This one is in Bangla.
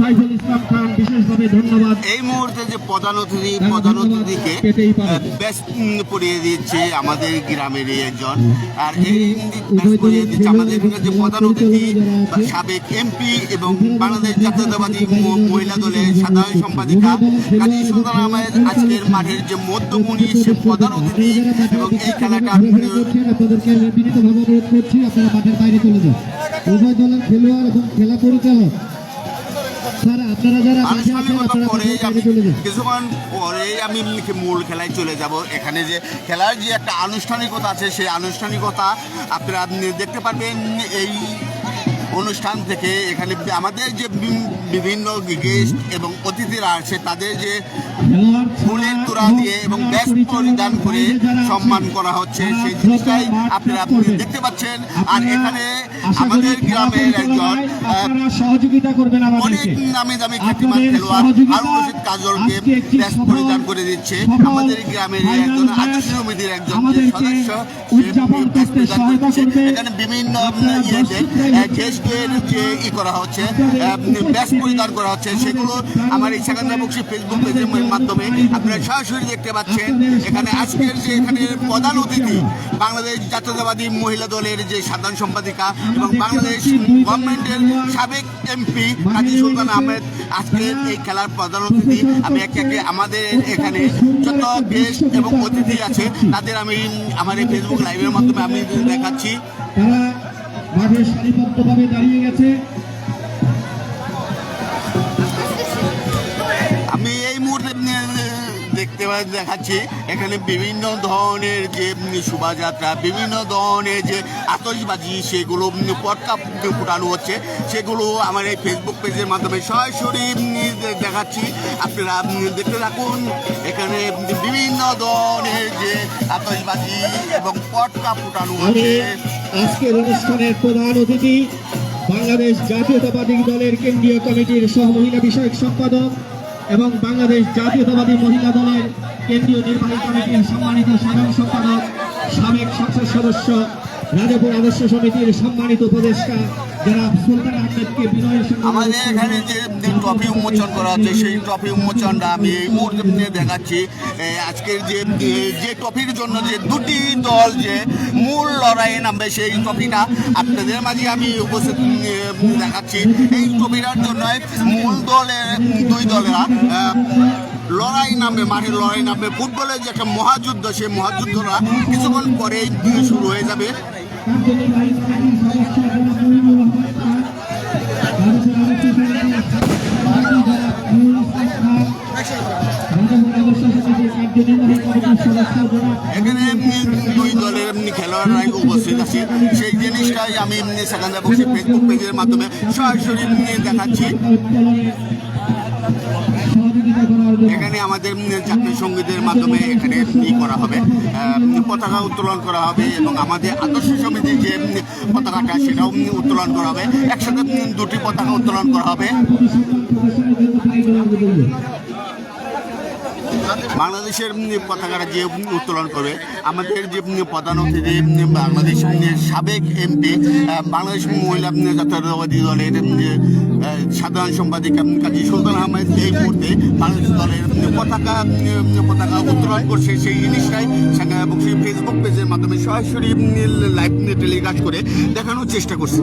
সাইফুল ইসলাম খান বিশেষভাবে ধন্যবাদ। এই মুহূর্তে যে প্রধান অতিথি প্রধান অতিথিকে পেতেই পারে। ব্যাস পড়িয়ে দিচ্ছে আমাদের গ্রামেরই একজন। আর এই ব্যাস পড়িয়ে দিচ্ছে আমাদের যে প্রধান অতিথি সাবেক এমপি এবং বাংলাদেশ জাতীয়তাবাদী মহিলা দলের সাধারণ সম্পাদিকা কাজী সুলতান আহমেদ আজকের মাঠের যে মধ্যমণি সে প্রধান অতিথি এবং এই খেলাটা আপনাদেরকে বিনীতভাবে অনুরোধ করছি আপনারা মাঠের বাইরে চলে যান। উভয় দলের খেলোয়াড় এবং খেলা পরিচালক কিছুক্ষণ পরেই আমি মূল খেলায় চলে যাব। এখানে যে খেলার যে একটা আনুষ্ঠানিকতা আছে সেই আনুষ্ঠানিকতা আপনারা দেখতে পারবেন। এই অনুষ্ঠান থেকে এখানে আমাদের যে বিভিন্ন গেস্ট এবং অতিথিরা আছে তাদের যে ফুলের তোড়া দিয়ে এবং ব্যাস পরিধান করে সম্মান করা হচ্ছে, সেই জিনিসটাই আপনারা আপনি দেখতে পাচ্ছেন আর এখানে আমাদের গ্রামের একজন সহযোগিতা করবেন অনেক নামি দামি খ্যাতিমান খেলোয়াড় হারুন রশিদ কাজলকে ব্যাস পরিধান করে দিচ্ছে আমাদের গ্রামের একজন আদর্শ সমিতির একজন সদস্য। এখানে বিভিন্ন ইয়েতে দর্শকরাই দেশকের যে ই করা হচ্ছে ব্যাস পরিধান করা হচ্ছে। সেগুলো আমার এই সেকেন্দ্রা বক্সি ফেসবুক পেজের মাধ্যমে আপনারা সরাসরি দেখতে পাচ্ছেন। এখানে আজকের যে এখানে প্রধান অতিথি, বাংলাদেশ জাতীয়তাবাদী মহিলা দলের যে সাধারণ সম্পাদিকা এবং বাংলাদেশ গভর্নমেন্টের সাবেক এমপি কাজী সুলতান আহমেদ আজকের এই খেলার প্রধান অতিথি। আমি একে একে আমাদের এখানে যত গেস্ট এবং অতিথি আছে, তাদের আমি আমার এই ফেসবুক লাইভের মাধ্যমে আমি দেখাচ্ছি। মাঠে সারিবদ্ধভাবে দাঁড়িয়ে গেছে। আমি এই মুহূর্তে দেখতে দেখাচ্ছি এখানে বিভিন্ন ধরনের যে শোভাযাত্রা বিভিন্ন ধরনের যে আতশবাজি সেগুলো পটকা ফুটানো হচ্ছে। সেগুলো আমার এই ফেসবুক পেজের মাধ্যমে সরাসরি দেখাচ্ছি। আপনারা দেখতে থাকুন এখানে বিভিন্ন ধরনের যে আতশবাজি এবং পটকা ফুটানো হচ্ছে। আজকের অনুষ্ঠানের প্রধান অতিথি বাংলাদেশ জাতীয়তাবাদী দলের কেন্দ্রীয় কমিটির সহ মহিলা বিষয়ক সম্পাদক এবং বাংলাদেশ জাতীয়তাবাদী মহিলা দলের কেন্দ্রীয় নির্বাহী কমিটির সম্মানিত সাধারণ সম্পাদক, সাবেক সংসদ সদস্য, রাজাপুর আদর্শ সমিতির সম্মানিত উপদেষ্টা আমাদের এখানে যে ট্রফি উন্মোচন করা হচ্ছে সেই ট্রফি উন্মোচনটা আমি এই মুহূর্তে নিয়ে দেখাচ্ছি। আজকের যে যে ট্রফির জন্য যে দুটি দল যে মূল লড়াইয়ে নামবে সেই ট্রফিটা আপনাদের মাঝে আমি উপস্থিত দেখাচ্ছি। এই ট্রফিটার জন্য মূল দলের দুই দলেরা লড়াই নামবে মাঠে লড়াই নামবে। ফুটবলের যে একটা মহাযুদ্ধ সেই মহাযুদ্ধটা কিছুক্ষণ পরেই শুরু হয়ে যাবে। এখানে দুই দলের এমনি খেলোয়াড়রাই উপস্থিত আছে। সেই জিনিসটাই আমি এমনি সেখানে বসে ফেসবুক পেজের মাধ্যমে সরাসরি দেখাচ্ছি। এখানে আমাদের জাতীয় সঙ্গীতের মাধ্যমে এখানে ই করা হবে পতাকা উত্তোলন করা হবে এবং আমাদের আদর্শ সমিতির যে পতাকাটা সেটাও উত্তোলন করা হবে। একসাথে দুটি পতাকা উত্তোলন করা হবে। বাংলাদেশের পতাকাটা যে উত্তোলন করবে, আমাদের যে প্রধান অতিথি বাংলাদেশ সাবেক এমপি বাংলাদেশ মহিলা জাতীয়তাবাদী দলের সাধারণ সম্পাদিক কাজী সুলতান আহমেদ এই মুহূর্তে বাংলাদেশ দলের পতাকা পতাকা উত্তোলন করছে সেই জিনিসটাই ফেসবুক পেজের মাধ্যমে সরাসরি লাইভ টেলিকাস্ট করে দেখানোর চেষ্টা করছে।